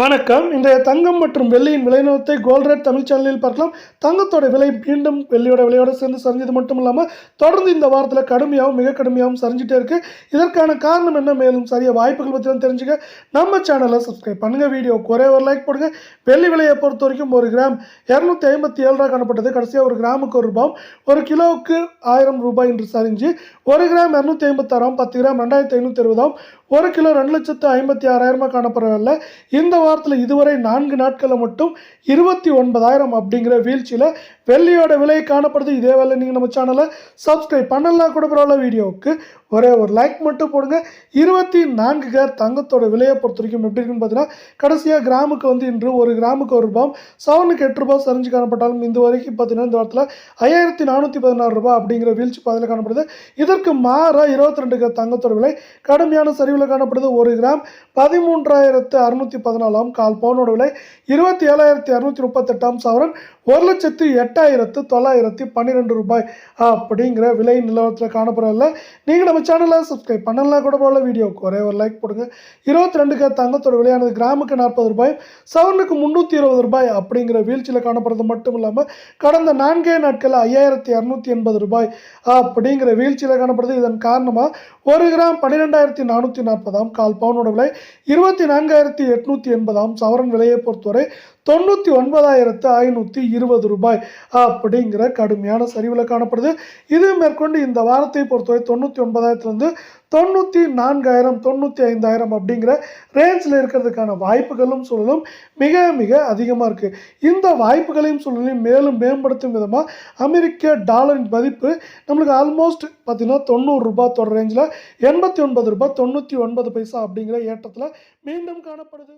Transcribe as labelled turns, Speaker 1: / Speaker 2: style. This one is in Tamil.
Speaker 1: வணக்கம். இன்றைய தங்கம் மற்றும் வெள்ளியின் விலைநிலத்தை கோல்ட் ரேட் தமிழ் சேனலில் பார்க்கலாம். தங்கத்தோட விலை மீண்டும் வெள்ளியோட விலையோட சேர்ந்து சரிஞ்சது மட்டும் இல்லாமல் தொடர்ந்து இந்த வாரத்தில் கடுமையாகவும் மிக கடுமையாகவும் சரிஞ்சிட்டே இருக்கு. இதற்கான காரணம் என்ன? மேலும் சரிய வாய்ப்புகள் பற்றி தான் தெரிஞ்சுக்க. நம்ம சேனலை சப்ஸ்கிரைப் பண்ணுங்க. வீடியோ குறைய ஒரு லைக் போடுங்க. வெள்ளி விலையை பொறுத்த வரைக்கும் ஒரு கிராம் இரநூத்தி ஐம்பத்தி ஏழு ரூபா காணப்பட்டது. கடைசியாக ஒரு கிராமுக்கு ஒரு ரூபாய் ஒரு கிலோவுக்கு ஆயிரம் ரூபாய் என்று சரிஞ்சு ஒரு கிராம் இரநூத்தி ஐம்பத்தாறாம் பத்து கிராம் ரெண்டாயிரத்தி ஐநூற்றி அறுபதாம் ஒரு கிலோ ரெண்டு லட்சத்து ஐம்பத்தி ஆறாயிரமாக காணப்படவில்லை இந்த வாரத்தில் இதுவரை நான்கு நாட்களில் மட்டும் இருபத்தி ஒன்பதாயிரம் அப்படிங்கிற வீழ்ச்சியில் வெள்ளியோட விலை காணப்படுது. இதே வேலை நீங்கள் நம்ம சேனலை சப்ஸ்கிரைப் பண்ணலாம் கூட பரவாயில்ல வீடியோவுக்கு ஒரே ஒரு லைக் மட்டும் போடுங்க. இருபத்தி நான்கு கேர் தங்கத்தோட விலையை பொறுத்த வரைக்கும் எப்படி இருக்குன்னு பார்த்தீங்கன்னா கடைசியாக கிராமுக்கு வந்து இன்று ஒரு கிராமுக்கு ஒரு ரூபாய் சவனுக்கு எட்டு ரூபாய் சரிஞ்சு காணப்பட்டாலும் இந்த வரைக்கும் பார்த்தீங்கன்னா இந்த வாரத்தில் ஐயாயிரத்தி நானூற்றி பதினாறு ரூபாய் அப்படிங்கிற வீழ்ச்சி பாதையில் காணப்படுது. இதற்கு மாற இருபத்தி ரெண்டு கேர் தங்கத்தோட விலை கடுமையான சரிவில் காணப்படுது ஒரு கிராம் பதிமூன்றாயிரத்து அறுநூற்றி பதினாலாம் கால் பவுனோட விலை இருபத்தி ஏழாயிரத்தி இரநூத்தி முப்பத்தெட்டாம் சவரன் ஒரு லட்சத்து எட்டாயிரத்து தொள்ளாயிரத்தி பன்னிரெண்டு ரூபாய் அப்படிங்கிற விலை நிலவரத்தில் காணப்படவில்லை நீங்கள் நம்ம சேனலை சப்ஸ்கிரைப் பண்ணலாம் கூட போல வீடியோவுக்கு ஒரே ஒரு லைக் போடுங்க. இருபத்தி ரெண்டுக்கு தங்கத்தோட விலையானது கிராமுக்கு நாற்பது ரூபாய் சவரனுக்கு முந்நூற்றி இருபது ரூபாய் அப்படிங்கிற வீழ்ச்சியில் காணப்படுறது மட்டும் இல்லாமல் கடந்த நான்கே நாட்களில் ஐயாயிரத்தி இரநூத்தி எண்பது ரூபாய் அப்படிங்கிற வீழ்ச்சியில் காணப்படுது. இதன் காரணமாக ஒரு கிராம் பன்னிரெண்டாயிரத்தி நானூற்றி நாற்பதாம் கால் பவுனோட விலை இருபத்தி நான்காயிரத்தி எட்நூற்றி எண்பதாம் சவரன் விலையை பொறுத்தவரை தொண்ணூற்றி ஒன்பதாயிரத்து ஐநூற்றி இருபது ரூபாய் அப்படிங்கிற கடுமையான சரிவில் காணப்படுது. இது மேற்கொண்டு இந்த வாரத்தை பொறுத்தவரை தொண்ணூற்றி ஒன்பதாயிரத்துலேருந்து தொண்ணூற்றி நான்காயிரம் தொண்ணூற்றி ஐந்தாயிரம் அப்படிங்கிற ரேஞ்சில் இருக்கிறதுக்கான வாய்ப்புகளும் சூழலும் மிக மிக அதிகமாக இருக்குது இந்த வாய்ப்புகளையும் சூழலையும் மேலும் மேம்படுத்தும் விதமாக அமெரிக்க டாலரின் மதிப்பு நம்மளுக்கு ஆல்மோஸ்ட் பார்த்திங்கன்னா தொண்ணூறு ரூபாய் தொடர் ரேஞ்சில் எண்பத்தி ஒன்பது ரூபாய் தொண்ணூற்றி ஒன்பது பைசா அப்படிங்கிற ஏற்றத்தில் மீண்டும் காணப்படுது.